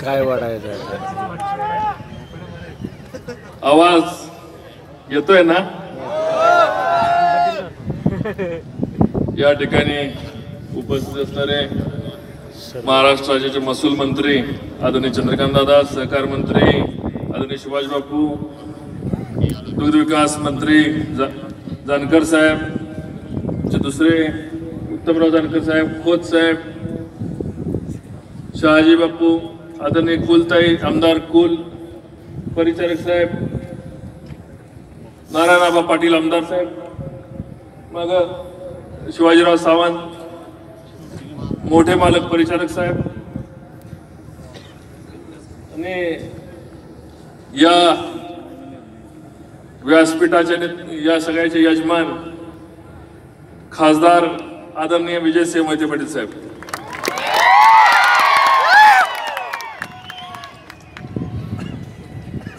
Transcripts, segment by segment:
काय वाढायचं आवाज येतोय ना? या ठिकाणी उपस्थित असणारे महाराष्ट्र राज्याचे महसूल मंत्री आदरणीय चंद्रकांत दादा सहकार मंत्री आदरणीय शिवाजी बापू दुग्ध विकास मंत्री जा- जानकर साहेब चे दुसरे उत्तमराव जानकर साहेब खोत साहेब शहाजी बापू आदरणीय कुलताई आमदार कुल परिचारक साहेब नारायणाबा पाटील आमदार साहेब मग शिवाजीराव सावंत मोठे मालक परिचारक साहेब आणि या व्यासपीठाचे या सगळ्याचे यजमान खासदार आदरणीय विजयसिंह मोहिते पाटील साहेब.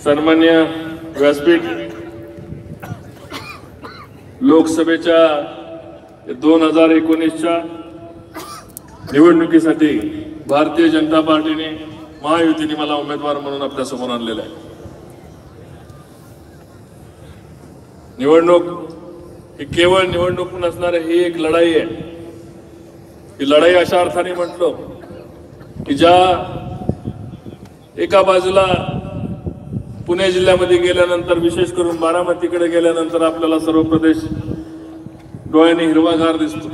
सन्मान्य व्यासपीठ लोकसभेच्या दोन हजार एकोणीसच्या निवडणुकीसाठी भारतीय जनता पार्टीने महायुतीने मला उमेदवार म्हणून आपल्यासमोर आणलेला आहे. निवडणूक ही केवळ निवडणूक नसणारी ही एक लढाई आहे. ही लढाई अशा अर्थाने म्हटलो की ज्या एका बाजूला पुणे जिल्ह्यामध्ये गेल्यानंतर विशेष करून बारामतीकडे गेल्यानंतर आपल्याला सर्व प्रदेश डोळ्याने हिरवागार दिसतो.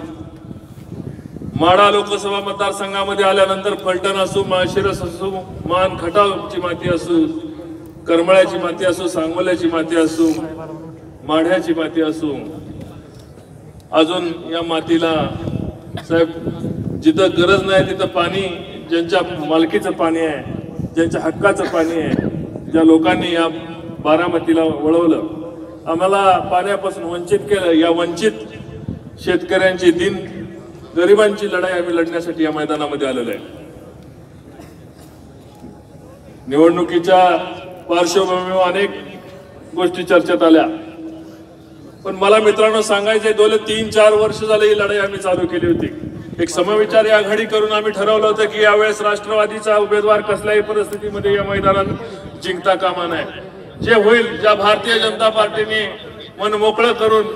माडा लोकसभा मतदारसंघामध्ये आल्यानंतर फलटण असो माळशिरस असो मान खटावची माती असो करमळ्याची माती असो सांगोल्याची माती असो माढ्याची माती असो अजून या मातीला साहेब जिथं गरज नाही तिथं पाणी ज्यांच्या मालकीचं पाणी आहे ज्यांच्या हक्काचं पाणी आहे ज्या लोकांनी या बारामतीला वळवलं आम्हाला पाण्यापासून वंचित केलं. या वंचित शेतकऱ्यांची दिन गरिबांची लढाई आम्ही लढण्यासाठी या मैदानामध्ये आलेलो आहे. निवडणुकीच्या पार्श्वभूमीवर अनेक गोष्टी चर्चेत आल्या. पण मला मित्रांनो सांगायचंय दोन तीन चार वर्ष झाले ही लढाई आम्ही चालू केली होती. एक समविचारी आघाडी करून आम्ही ठरवलं होतं की यावेळेस राष्ट्रवादीचा उमेदवार कसल्याही परिस्थितीमध्ये या मैदानात जिंकता कामा नाही जे होईल ज्या भारतीय जनता पार्टीने मन मोकळं करून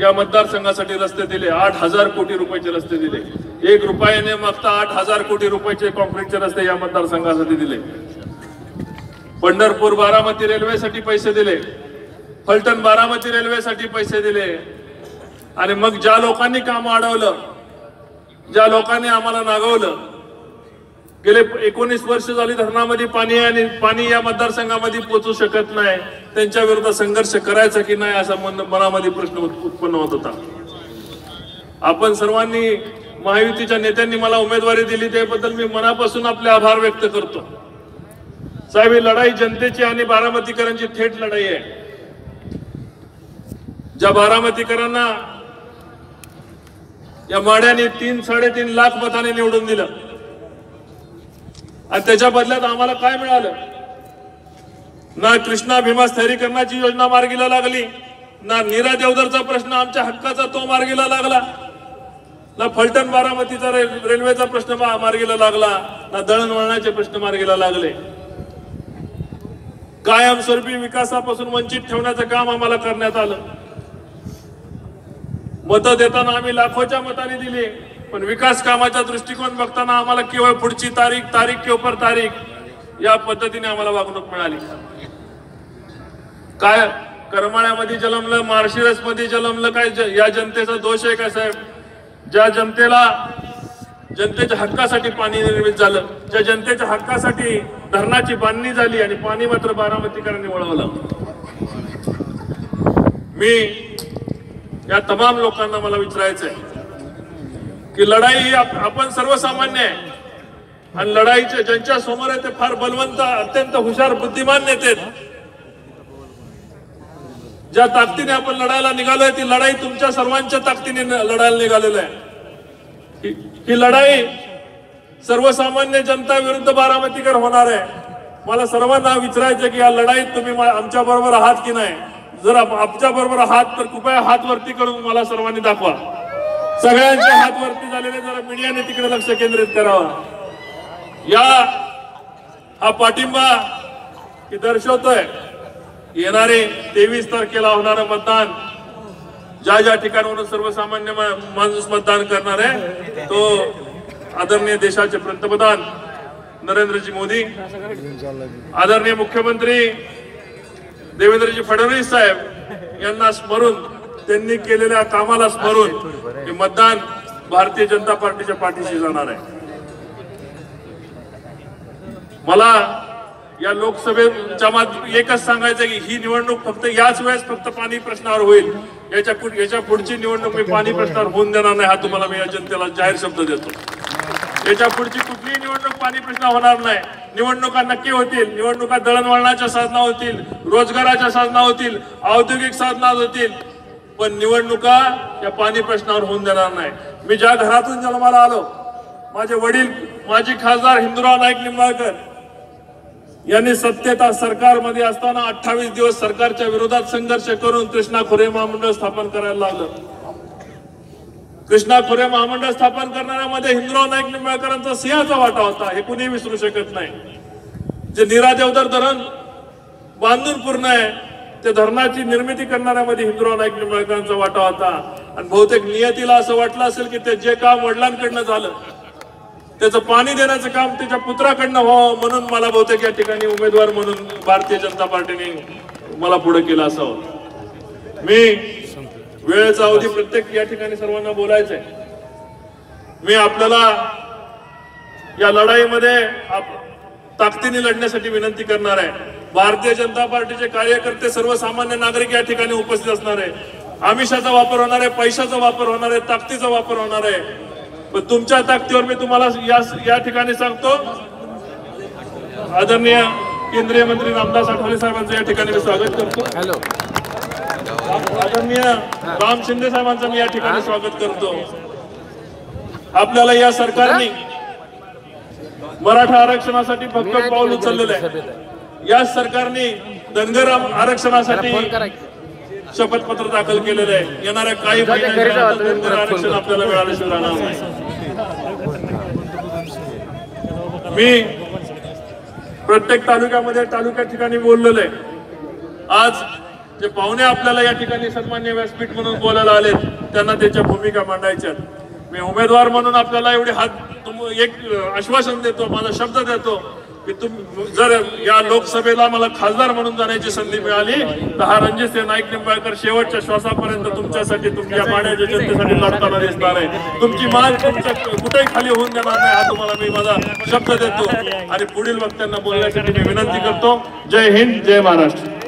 या मतदारसंघासाठी रस्ते दिले आठ हजार कोटी रुपयाचे रस्ते दिले. एक रुपयाने मागता आठ हजार कोटी रुपयाचे कॉन्क्रीटचे रस्ते या मतदारसंघासाठी दिले. पंढरपूर बारामती रेल्वेसाठी पैसे दिले. फलटण बारामती रेल्वेसाठी पैसे दिले. आणि मग ज्या लोकांनी काम अडवलं ज्या लोकांनी आम्हाला नागवलं गेले एकोणीस वर्ष झाली धरणामध्ये पाणी आहे आणि पाणी या मतदारसंघामध्ये पोचू शकत नाही. त्यांच्या विरुद्ध संघर्ष करायचा की नाही असा मन- मनामध्ये प्रश्न उत्पन्न होत होता. आपण सर्वांनी महायुतीच्या नेत्यांनी मला उमेदवारी दिली त्याबद्दल मी मनापासून आपले आभार व्यक्त करतो. साहेब ही लढाई जनतेची आणि बारामतीकरांची थेट लढाई आहे. ज्या बारामतीकरांना या माड्याने तीन साडेतीन लाख मताने निवडून दिलं आणि त्याच्या बदल्यात आम्हाला काय मिळालं? ना कृष्णा भीमा स्थैरीकरणाची योजना मार्गीला लागली ना नीरा देवदरचा प्रश्न आमच्या हक्काचा तो मार्गीला लागला ना फलटण बारामतीचा रेल्वेचा प्रश्न मार्गीला लागला ना दळणवळणाचे प्रश्न मार्गीला लागले. कायमस्वरूपी विकासापासून वंचित ठेवण्याचं काम आम्हाला करण्यात आलं. मतं देताना आम्ही लाखोच्या मताने दिली. पण विकास कामाच्या दृष्टिकोन बघताना आम्हाला केवळ पुढची तारीख तारीख केवपर तारीख या पद्धतीने आम्हाला वागणूक मिळाली. काय करमाळ्यामध्ये जन्मलं मार्शिरसमध्ये जन्मलं काय ज- या जनतेचा दोष आहे का साहेब? ज्या जनतेला जनतेच्या हक्कासाठी पाणी निर्मित झालं ज्या जनतेच्या हक्कासाठी धरणाची बांधणी झाली आणि पाणी मात्र बारामतीकरांनी वळवलं. मी या तमाम लोकांना मला विचारायचं आहे की लढाई ही आपण सर्वसामान्य आहे. आणि लढाईचे ज्यांच्या समोर आहे ते फार बलवंत अत्यंत हुशार बुद्धिमान नेते ज्या ताकदीने आपण लढायला निघालोय ती लढाई तुमच्या सर्वांच्या ताकदीने लढायला निघालेलो आहे. ही- ही लढाई सर्वसामान्य जनता विरुद्ध बारामतीकर होणार आहे. मला सर्वांना विचारायचं की या लढाईत तुम्ही आमच्या बरोबर आहात की नाही? जर आमच्या बरोबर आहात तर कृपया हात वरती करून मला सर्वांनी दाखवा. सगळ्यांचे हात वरती झालेले जरा मीडियाने तिकडे लक्ष केंद्रित करावं. या हा पाठिंबा की दर्शवतोय. येणारे तेवीस तारखेला होणारं मतदान ज्या ज्या ठिकाणावरून सर्वसामान्य माणूस मतदान करणार आहे तो आदरणीय देशाचे पंतप्रधान नरेंद्रजी मोदी आदरणीय मुख्यमंत्री देवेंद्रजी फडणवीस साहेब यांना स्मरून त्यांनी केलेल्या कामाला स्मरून हे मतदान भारतीय जनता पार्टीच्या पाठीशी जाणार आहे. मला या लोकसभेच्या एकच सांगायचं की ही निवडणूक फक्त याच वेळेस फक्त पाणी प्रश्नावर होईल. याच्या याच्या पुढची निवडणूक मी पाणी प्रश्नावर होऊन देणार नाही हा तुम्हाला मी या जनतेला जाहीर शब्द देतो. याच्या पुढची कुठलीही निवडणूक पाणी प्रश्न होणार नाही. निवडणुका नक्की होतील. निवडणुका दळणवळणाच्या साधना होतील. रोजगाराच्या साधना होतील. औद्योगिक साधना होतील. पण निवडणुका या पाणी प्रश्नावर होऊन देणार नाही मी ज्या घरातून जन्माला आलो माझे वडील माजी खासदार हिंदुराव नाईक निंबाळकर यांनी सत्तेत सरकारमध्ये असताना अठ्ठावीस दिवस सरकारच्या विरोधात संघर्ष करून कृष्णा खोरे महामंडळ स्थापन करायला लागलं. कृष्णा खोरे महामंडळ स्थापन करणाऱ्यामध्ये हिंदुराव नाईक निंबाळकरांचा सिंहाचा वाटा होता हे कुणी विसरू शकत नाही. जे नीरा देवधर धरण बांधून पूर्ण आहे ते धरणाची निर्मिती करणाऱ्यामध्ये हिंदुराव नाईक निंबाळकरांचा वाटा होता. आणि बहुतेक नियतीला असं वाटलं असेल की ते जे काम वडिलांकडनं झालं त्याचं पाणी देण्याचं काम त्याच्या पुत्राकडनं व्हावं म्हणून मला बहुतेक या ठिकाणी उमेदवार म्हणून भारतीय जनता पार्टीने मला पुढे केलं असावं मी वेळेचा अवधी प्रत्येक या ठिकाणी सर्वांना बोलायचंय. मी आपल्याला या लढाईमध्ये आप- ताकदीने लढण्यासाठी विनंती करणार आहे. भारतीय जनता पार्टीचे कार्यकर्ते सर्वसामान्य नागरिक या ठिकाणी उपस्थित असणार आहे. आमिषाचा वापर होणार आहे पैशाचा वापर होणार आहे ताकदीचा वापर होणार आहे. पण तुमच्या ताकदीवर मी तुम्हाला या या ठिकाणी सांगतो. आदरणीय केंद्रीय मंत्री रामदास आठवले साहेबांचं या ठिकाणी मी स्वागत करतो. हॅलो. आदरणीय राम शिंदे साहेबांचं मी या ठिकाणी स्वागत करतो. आपल्याला या सरकारने मराठा आरक्षणासाठी फक्त पाऊल उचललेलं आहे. या सरकारने धनगर आरक्षणासाठी शपथपत्र दाखल केलेलं आहे. येणाऱ्या काही धनगर आरक्षण आपल्याला मिळाल्याशिवाय राहणार नाही. मी प्रत्येक तालुक्यामध्ये तालुक्या ठिकाणी बोललेलो आहे. आज जे पाहुणे आपल्याला या ठिकाणी सन्मान्य व्यासपीठ म्हणून बोलायला आलेत त्यांना त्याच्या भूमिका मांडायच्या मी उमेदवार म्हणून आपल्याला एवढे हात एक आश्वासन देतो माझा शब्द देतो. की तुम जर या लोकसभेला मला खासदार म्हणून जाण्याची संधी मिळाली तर हा रणजित नाईक निंबाळकर शेवटच्या श्वासापर्यंत तुमच्यासाठी तुमच्या पाण्याच्या जनतेसाठी लढताना दिसणार आहे. तुमची मान तुमच्या कुठेही खाली होऊन देणार नाही हा तुम्हाला मी माझा शब्द देतो. आणि पुढील वक्त्यांना बोलण्यासाठी मी विनंती करतो. जय हिंद जय महाराष्ट्र.